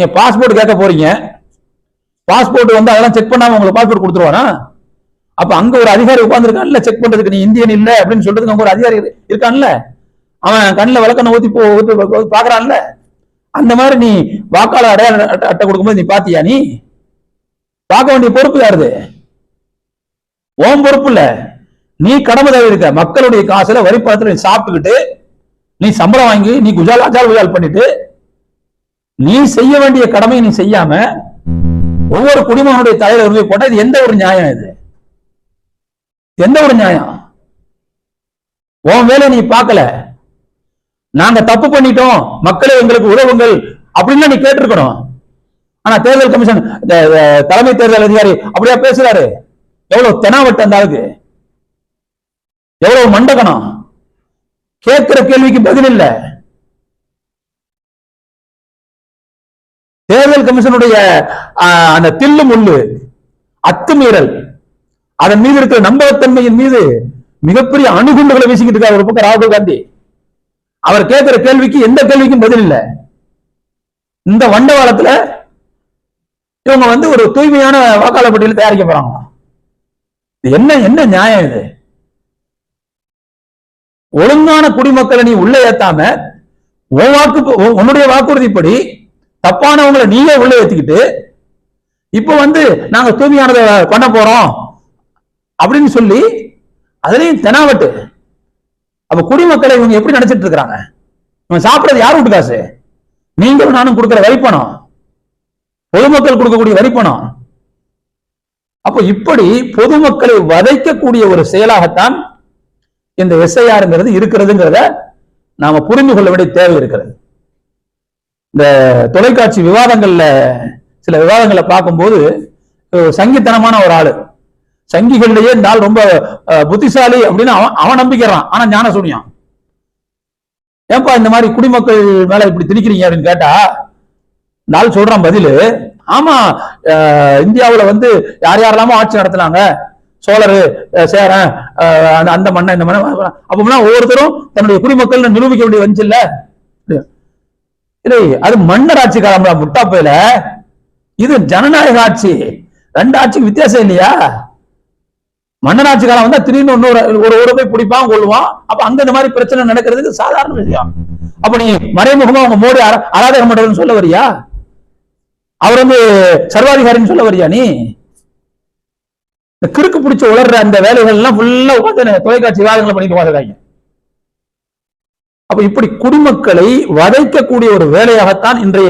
நீங்க பாஸ்போர்ட் கேட்க போறீங்க. பாஸ்போர்ட் வந்து அதெல்லாம் செக் பண்ணாம உங்களுக்கு பாஸ்போர்ட் கொடுத்துருவானா அப்ப அங்க ஒரு அதிகாரி உட்கார்ந்துருக்கான்ல செக் பண்றதுக்கு நீ இந்தியன் இல்ல அப்படின்னு சொல்றதுக்கு அங்க ஒரு அதிகாரி இருக்கான்ல? அவன் கண்ணில் விளக்கண்ண ஊத்தி போ பாக்குறான்ல அந்த மாதிரி நீ வாக்காளர் அடையாள அட்டை- அட்டை கொடுக்கும்போது நீ பாத்தியா நீ? பார்க்க வேண்டிய பொறுப்பு யாருது? ஓம் பொறுப்பு இல்ல. நீ கடமை தவிர இருக்க. மக்களுடைய காசுல வரி பணத்துல நீ சாப்பிட்டுக்கிட்டு நீ சம்பளம் வாங்கி நீ குஜால் அஜால் குஜால் பண்ணிட்டு நீ செய்ய வேண்டிய கடமையை நீ செய்யாம ஒவ்வொரு குடிமகனுடைய தலையில உரிமை போட்டா இது எந்த ஒரு நியாயம் இது? எந்த ஒரு நியாயம்? உன் வேலை நீ பார்க்கல. நாங்க தப்பு பண்ணிட்டோம். மக்களை எங்களுக்கு உதவுங்கள் அப்படின்னு நீ கேட்டிருக்கணும். ஆனா தேர்தல் கமிஷன் தலைமை தேர்தல் அதிகாரி அப்படியா பேசுறாரு? எவ்வளவு தெனாவட்ட அந்த ஆளுக்கு? எவ்வளவு மண்டகணம் கேட்கிற கேள்விக்கு பதில் இல்ல. தேர்தல் கமிஷனுடைய அந்த தில்லு முள்ளு அத்துமீறல் அதன் மீது இருக்கிற நம்பகத்தன்மையின் மீது மிகப்பெரிய அணுகுண்டுகளை வீசிக்கிட்டு இருக்காரு ஒரு பக்கம் ராகுல் காந்தி. அவர் கேட்கிற கேள்விக்கு எந்த கேள்விக்கும் பதில் இல்லை. இந்த வண்டவாளத்துல இவங்க வந்து ஒரு தூய்மையான வாக்காளர் பட்டியல் தயாரிக்க போறாங்க. என்ன என்ன நியாயம் இது? ஒழுங்கான குடிமக்களை நீ உள்ள ஏத்தாம உன் வாக்கு உன்னுடைய வாக்குறுதிப்படி தப்பானவங்களை நீயே உள்ள ஏத்திக்கிட்டு இப்ப வந்து நாங்க தூய்மையானதை பண்ண போறோம் அப்படின்னு சொல்லி அதுலயும் தெனாவட்டு. அப்ப குடிமக்களை இவங்க எப்படி நினைச்சிட்டு இருக்கிறாங்க? இவன் சாப்பிடுறது யார் வீட்டு காசு நீங்களும் நானும் கொடுக்கிற வரிப்பணம். பொதுமக்கள் கொடுக்கக்கூடிய வரிப்பணம். அப்போ இப்படி பொதுமக்களை வதைக்கக்கூடிய ஒரு செயலாகத்தான் இந்த எஸ்ஐஆருங்கிறது இருக்கிறதுங்கிறத நாம புரிந்து கொள்ள வேண்டிய தேவை இருக்கிறது. இந்த தொலைக்காட்சி விவாதங்கள்ல சில விவாதங்களை பார்க்கும்போது சங்கித்தனமான ஒரு ஆளு. சங்கிகளிலேயே இந்த ஆள் ரொம்ப புத்திசாலி அப்படின்னு அவன் அவன் நம்பிக்கிறான். ஆனா ஞான சூனியம் ஏன்பா இந்த மாதிரி குடிமக்கள் மேல இப்படி திணிக்கிறீங்க அப்படின்னு கேட்டா இந்த ஆள் சொல்றான் பதில் ஆமா இந்தியாவுல வந்து யார் யாரெல்லாமோ ஆட்சி நடத்துனாங்க. சோழர் சேரன் அந்த- அந்த மண்ணை இந்த மண்ணை அப்போலாம் ஒவ்வொருத்தரும் தன்னுடைய குடிமக்கள் நிரூபிக்க வேண்டிய வந்துச்சு இல்லை அது மன்னர் ஆட்சி காலம்ல முட்டாப்பையில இது ஜனநாயக ஆட்சி. ரெண்டு ஆட்சிக்கு வித்தியாசம் இல்லையா? மன்னராட்சி காலம் வந்தா திடீர்னு இன்னொரு ஒரு ஒரு போய் பிடிப்பான் கொள்ளுவான் அப்ப அங்க இந்த மாதிரி பிரச்சனை நடக்கிறதுக்கு சாதாரண விஷயம். அப்ப நீ மறைமுகமா உங்க மோடி அர- அராஜகம் பண்றதுன்னு சொல்ல வரியா? அவர் வந்து சர்வாதிகாரின்னு சொல்ல வரியா நீ? இந்த கிறுக்கு பிடிச்ச உளர்ற அந்த வேலைகள் எல்லாம் ஃபுல்லா உட்காந்து தொலைக்காட்சி விவாதங்களை பண்ணிட்டு உட்காந்துருக்காங்க. அப்ப இப்படி குடிமக்களை வதைக்கக்கூடிய ஒரு வேலையாகத்தான் இன்றைய